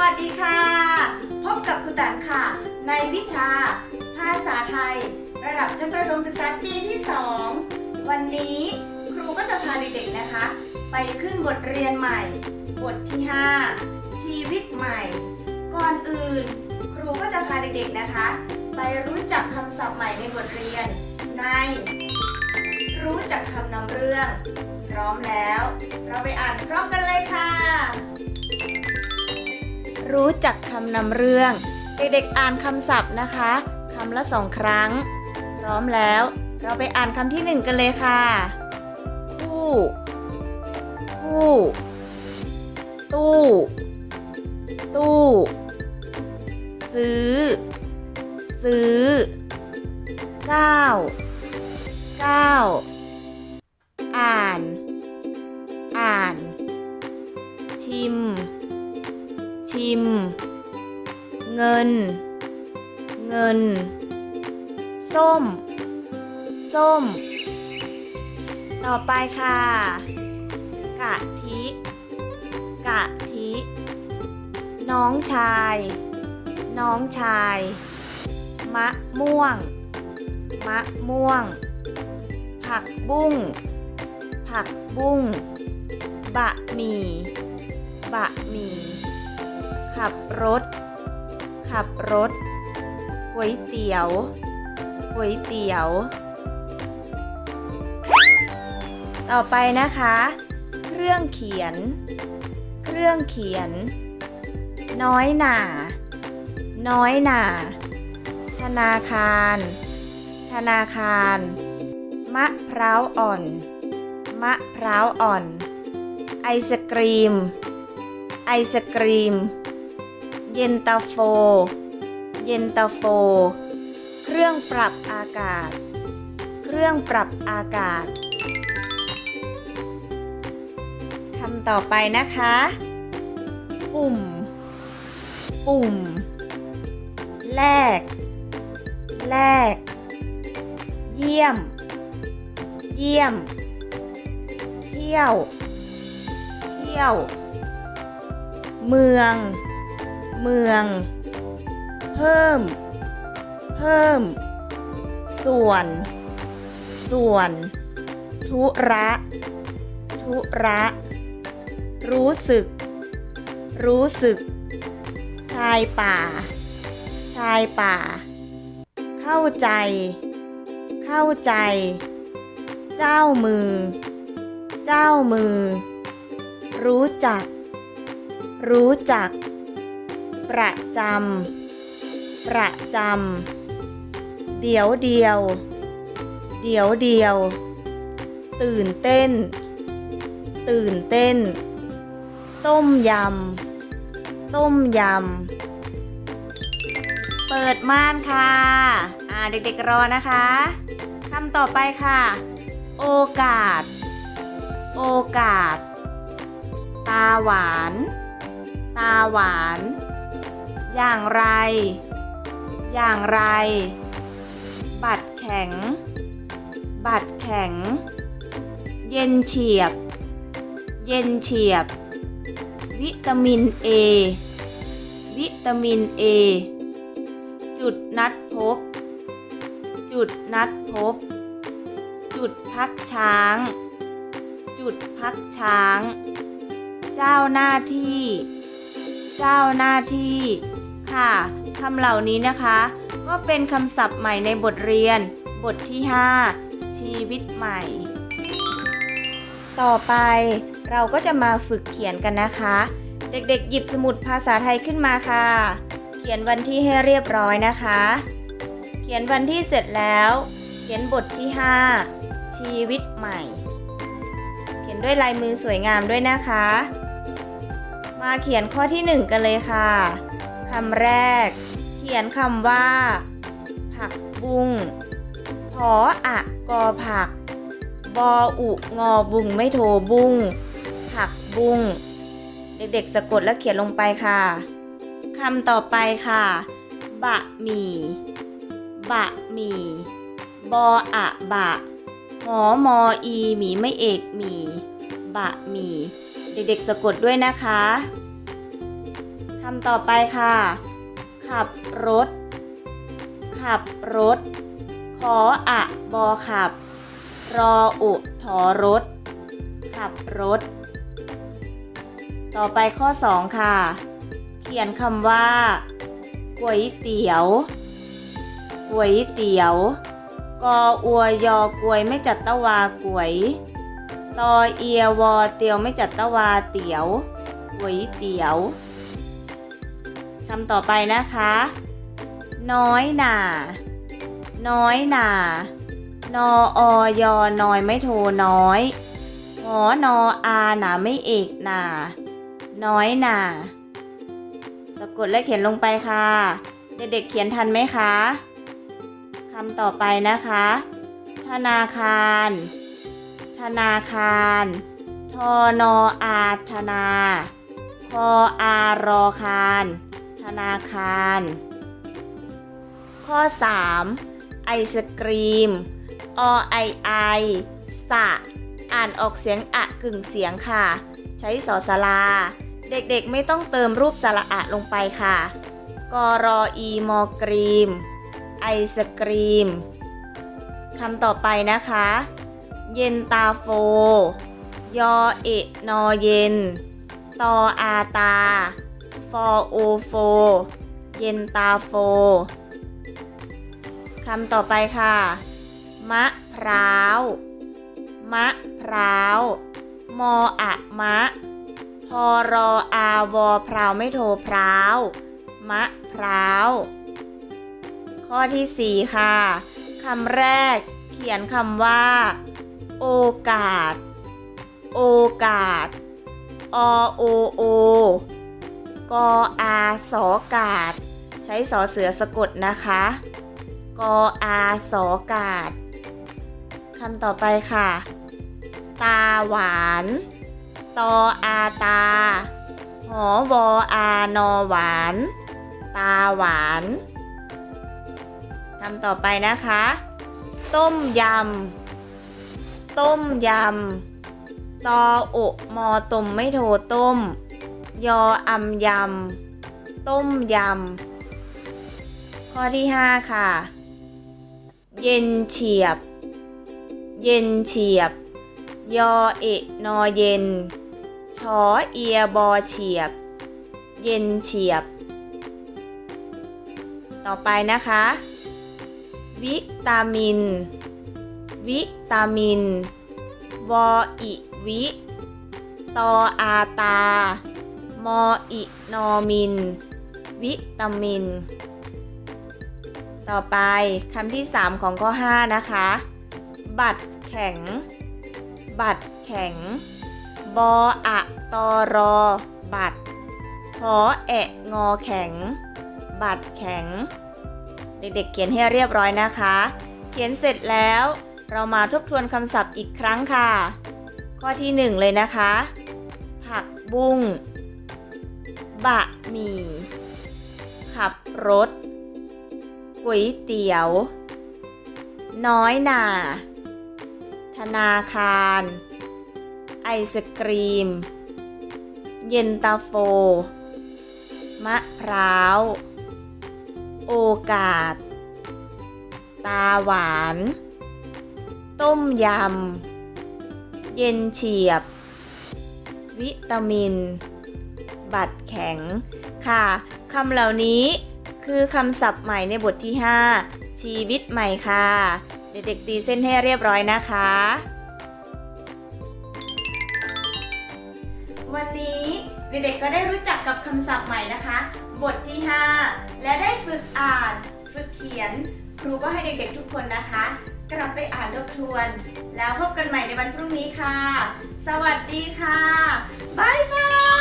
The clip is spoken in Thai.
วัสดีค่ะ พบกับครูแตนค่ะ ในวิชา ภาษาไทย ระดับชั้นประถมศึกษาปีที่ 2 วันนี้ครูก็จะพาเด็กๆนะคะ ไปขึ้นบทเรียนใหม่ บทที่ 5 ชีวิตใหม่ ก่อนอื่น ครูก็จะพาเด็กๆนะคะ ไปรู้จักคำศัพท์ใหม่ในบทเรียน ใน รู้จักคำนำเรื่อง พร้อมแล้ว เราไปอ่านพร้อมกันเลยค่ะ รู้จักคำนำเรื่อง เด็กๆอ่านคำศัพท์นะคะคำละสองครั้ง พร้อมแล้ว เราไปอ่านคำที่หนึ่งกันเลยค่ะคู่คู่ตู้ ตู้ ซื้อ ซื้อเก้าเก้า ชิมเงิน เงิน ส้ม ส้ม ต่อไปค่ะ กะทิ กะทิ น้องชาย น้องชาย มะม่วง มะม่วง ผักบุ้ง ผักบุ้ง บะหมี่ บะหมี่ ขับรถ ขับรถ ก๋วยเตี๋ยว ก๋วยเตี๋ยว ต่อไปนะคะ เครื่องเขียน เครื่องเขียน น้อยหนา น้อยหนา ธนาคาร ธนาคาร มะพร้าวอ่อน มะพร้าวอ่อน ไอศกรีม ไอศกรีม เย็นตาโฟ เย็นตาโฟ เครื่องปรับอากาศ เครื่องปรับอากาศคำต่อไปนะคะ ปุ่ม ปุ่ม แลก แลก เยี่ยม เยี่ยม เที่ยว เที่ยว เมือง เมือง เพิ่ม เพิ่ม ส่วน ส่วน ธุระ ธุระ รู้สึก รู้สึก ชายป่า ชายป่า เข้าใจ เข้าใจ เจ้ามือ เจ้ามือ รู้จัก รู้จัก ประจำ ประจำ เดี๋ยวเดียว เดี๋ยวเดียว ตื่นเต้น ตื่นเต้น ต้มยำ ต้มยำ เปิดม่านค่ะ อ่าเด็กๆรอนะคะคำต่อไปค่ะ โอกาส โอกาส ตาหวาน ตาหวาน อย่างไร อย่างไร บัตรแข็ง บัตรแข็ง เย็นเฉียบ เย็นเฉียบ วิตามินเอวิตามินเอจุดนัดพบ จุดนัดพบ จุดพักช้าง จุดพักช้าง เจ้าหน้าที่ เจ้าหน้าที่ ค่ะคำเหล่านี้นะคะ ก็เป็นคำศัพท์ใหม่ในบทเรียน บทที่ 5 ชีวิตใหม่ ต่อไปเราก็จะมาฝึกเขียนกันนะคะ เด็กๆ หยิบสมุดภาษาไทยขึ้นมาค่ะ เขียนวันที่ให้เรียบร้อยนะคะ เขียนวันที่เสร็จแล้ว เขียนบทที่ 5 ชีวิตใหม่ เขียนด้วยลายมือสวยงามด้วยนะคะ มาเขียนข้อที่ 1 กันเลยค่ะ คำแรก เขียนคำว่า ผักบุ้งพออะกอผัก บออุงอบุงไม่โทบุ้งผักบุ้งเด็กๆสะกดแล้วเขียนลงไปค่ะคำต่อไปค่ะ บะหมี่ บะหมี่ บออะบะหมอมออีหมีไม่เอกหมี บะหมี่ เด็กๆสะกดด้วยนะคะ คำต่อไปค่ะ ขับรถ ขับรถ ขออะบอขับ รออุถอรถ ขับรถ ต่อไปข้อ 2 ค่ะ เขียนคำว่าก๋วยเตี๋ยวก๋วยเตี๋ยว กออัวยอกวยไม่จัดตะวากวย ตอเอียวอเตียวไม่จัดตะวาเตี๋ยวก๋วยเตี๋ยวำต่อไปนะคะ น้อยหน่าน้อยหน่านออยอน้อยไม่โทน้อยหอนออาหนาไม่เอกหนา น้อยหนาสะกดและเขียนลงไปค่ะ เด็กๆเขียนทันไหมคะคำต่อไปนะคะ ธนาคาร ธนาคารทอนออาธนา คออารอคาร ธนาคาร ข้อ 3 ไอศกรีมอไอไอสะ อ่านออกเสียงอะกึ่งเสียงค่ะ ใช้สอสลา เด็กๆไม่ต้องเติมรูปสระอะลงไปค่ะกรออีมอกรีม ไอศกรีมคำต่อไปนะคะ เย็นตาโฟ ยอเอะนอเย็น ตออาตา ฟอโอโฟเย็นตาโฟคำต่อไปค่ะ มะพร้าว มะพร้าว มออะมะ พอรออาวอพราวไม่โทพร้าว มะพร้าว ข้อที่ 4 ค่ะ คำแรกเขียนคำว่า โอกาส โอกาส อโอโอ กออาสอกาด ใช้สอเสือสะกดนะคะ กออาสอกาดคำต่อไปค่ะ ตาหวาน ตออาตา หอวออานอหวาน ตาหวานคำต่อไปนะคะ ต้มยำ ต้มยำ ตอโอะมอตมไม่โทต้ม ยออำยำ ต้มยำ ข้อที่ 5 ค่ะ เย็นเฉียบ เย็นเฉียบ ยอเอะนอเย็น ชอเอียบอเฉียบ เย็นเฉียบ ต่อไปนะคะ วิตามิน วิตามิน วออิวิ ตออาตา มออินอมิน วิตามิน ต่อไปคำที่ 3 ของข้อ 5 นะคะ บัตรแข็ง บัตรแข็ง บออะตอรอ บัตรหอแอะงอแข็ง บัตรแข็ง เด็กๆเขียนให้เรียบร้อยนะคะ เขียนเสร็จแล้วเรามาทบทวนคำศัพท์อีกครั้งค่ะ ข้อที่ 1 เลยนะคะ ผักบุ้ง บะหมี่ ขับรถ ก๋วยเตี๋ยว น้อยหนา ธนาคาร ไอศกรีม เย็นตาโฟ มะพร้าว โอกาส ตาหวาน ต้มยำ เย็นเฉียบ วิตามิน บัตรแข็ง ค่ะคำเหล่านี้คือคำศัพท์ใหม่ในบทที่ 5 ชีวิตใหม่ค่ะ เด็กๆตีเส้นให้เรียบร้อยนะคะ วันนี้เด็กๆก็ได้รู้จักกับคำศัพท์ใหม่นะคะ บทที่ 5 และได้ฝึกอ่าน ฝึกเขียน ครูก็ให้เด็กๆทุกคนนะคะ กลับไปอ่านทบทวน แล้วพบกันใหม่ในวันพรุ่งนี้ค่ะ สวัสดีค่ะ บ๊ายบาย